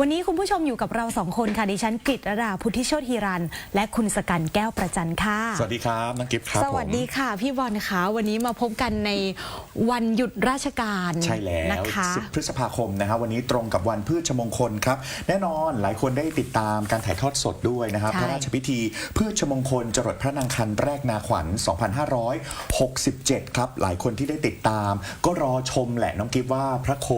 วันนี้คุณผู้ชมอยู่กับเราสองคนค่ะ ดิฉันกฤตรดาพุทธิโชติฮีรัน และคุณสกันแก้วประจันค่ะ สวัสดีครับน้องกิฟต์ครับสวัสดีผมค่ะ พี่บอลคะวันนี้มาพบกันในวันหยุดราชการใช่แล้วนะคะ10พฤษภาคมนะฮะวันนี้ตรงกับวันพืชมงคลครับ แน่นอนหลายคนได้ติดตามการถ่ายทอดสดด้วยนะครับใช่พระราชพิธีพืชมงคลจรดพระนางคันแรกนาขวัญ 2567 ครับ หลายคนที่ได้ติดตาม ก็รอชมแหละน้องกิฟต์ว่าพระโค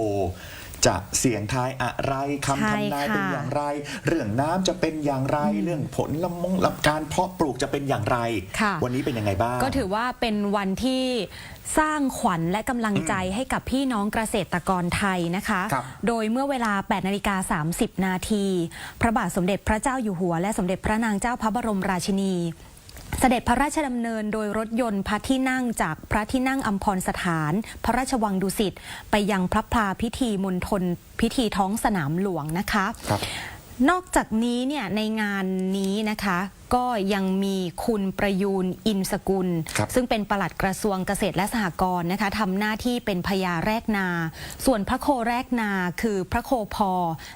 จะเสียงทายอะไรคำใช่ทำนายเป็นค่ะอย่างไร เรื่องน้ำจะเป็นอย่างไร เรื่องผลละมงละการเพาะปลูกจะเป็นอย่างไรค่ะวันนี้เป็นยังไงบ้าง ก็ถือว่าเป็นวันที่สร้างขวัญและกำลังใจให้กับพี่น้องเกษตรกรไทยนะคะครับโดยเมื่อเวลา 8นาฬิกา30 นาที พระบาทสมเด็จพระเจ้าอยู่หัว และสมเด็จพระนางเจ้าพระบรมราชินี เสด็จพระราชดำเนินโดยรถยนต์พระที่นั่งจากพระที่นั่งอัมพรสถาน พระราชวังดุสิตไปยังพระพลาพิธีมณฑลพิธีท้องสนามหลวงนะคะครับนอกจากนี้เนี่ยในงานนี้นะคะ ก็ยังมีคุณประยูนอินสกุลครับซึ่งเป็นปลัดกระทรวงเกษตรและสหกรณ์นะคะทำหน้าที่เป็นพญาแรกนา ส่วนพระโคแรกนาคือพระโคพอ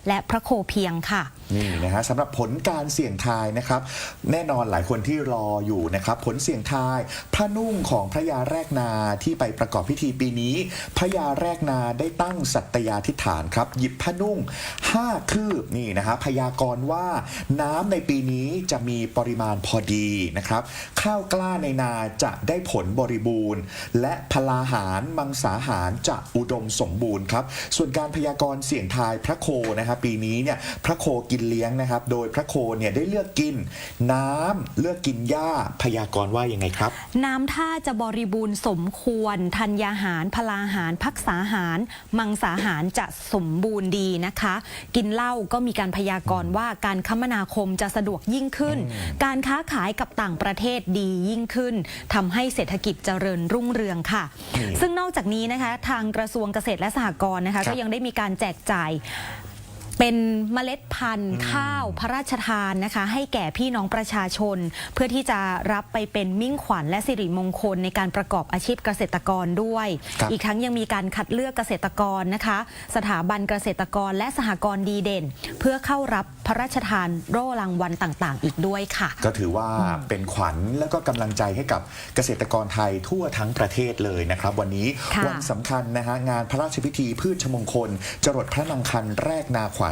และพระโคเพียงค่ะนี่นะฮะสำหรับผลการเสี่ยงทายนะครับ แน่นอนหลายคนที่รออยู่นะครับ ผลเสี่ยงทายพระนุ่งของพระยาแรกนาที่ไปประกอบพิธีปีนี้พระยาแรกนาได้ตั้งสัตยาธิษฐานครับ หยิบพระนุ่ง 5 คืบนี่นะฮะพยากรณ์ว่าน้ำในปีนี้จะมีปริมาณพอดีนะครับ ข้าวกล้าในนาจะได้ผลบริบูรณ์ และพลาหารมังสาหารจะอุดมสมบูรณ์ครับ ส่วนการพยากรณ์เสี่ยงทายพระโคนะครับปีนี้เนี่ยพระโคกินเลี้ยงนะครับ โดยพระโคเนี่ยได้เลือกกิน น้ำเลือกกินหญ้าพยากรณ์ว่ายังไงครับ น้ำท่าจะบริบูรณ์สมควรธัญญาหาร พลาหารพักษาหาร มังสาหารจะสมบูรณ์ดีนะคะ กินเหล้าก็มีการพยากรณ์ว่าการคมนาคมจะสะดวกยิ่งขึ้นการค้าขายกับต่างประเทศดียิ่งขึ้นทำให้เศรษฐกิจเจริญรุ่งเรืองค่ะนี่ซึ่งนอกจากนี้นะคะ ทางกระทรวงเกษตรและสหกรณ์นะคะครับก็ยังได้มีการแจกจ่าย เป็นเมล็ดพันธุ์ข้าวพระราชทานนะคะ ให้แก่พี่น้องประชาชน เพื่อที่จะรับไปเป็นมิ่งขวัญและสิริมงคลในการประกอบอาชีพเกษตรกรด้วย ครับ อีกทั้งยังมีการคัดเลือกเกษตรกรนะคะ สถาบันเกษตรกรและสหกรณ์ดีเด่น เพื่อเข้ารับพระราชทานโร่รางวัลต่างๆ อีกด้วยค่ะ ก็ถือว่าเป็นขวัญและก็กำลังใจให้กับเกษตรกรไทยทั่วทั้งประเทศเลยนะครับ วันนี้ค่ะ วันสำคัญนะฮะงานพระราชพิธีพืชมงคล จรดพระนางคันแรกนาขวัญ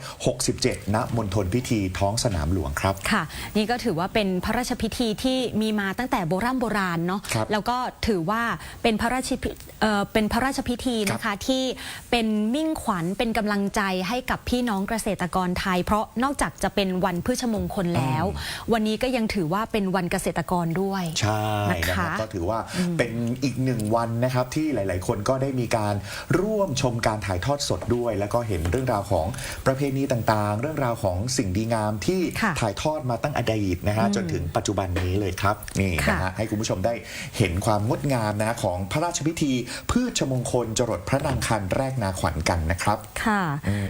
2567 ณ มณฑลพิธีท้องสนามหลวงครับ ค่ะ นี่ก็ถือว่าเป็นพระราชพิธีที่มีมาตั้งแต่โบราณโบราณเนาะ ครับแล้วก็ถือว่าเป็นพระราชพิเอ่อเป็นพระราชพิธีนะคะ ที่เป็นมิ่งขวัญเป็นกำลังใจให้กับพี่น้องเกษตรกรไทย เพราะนอกจากจะเป็นวันพฤชมงคลแล้ว วันนี้ก็ยังถือว่าเป็นวันเกษตรกรด้วย ใช่นะนะคคะรับก็ถือว่าเป็นอีกหนึ่งวันนะครับที่หลาย ๆ คนก็ได้มีการร่วมชมการถ่ายทอดสดด้วย แล้วก็เห็นเรื่องราวของประเพณีต่างๆ เรื่องราวของสิ่งดีงามที่ค่ะถ่ายทอดมาตั้งอดีตนะฮะจนถึงปัจจุบันนี้เลยครับนี่ค่ะนะฮะให้คุณผู้ชมได้เห็นความงดงามนะของพระราชพิธี พืชมงคลจรดพระนางคันแรกนาขวัญกันนะครับ ค่ะ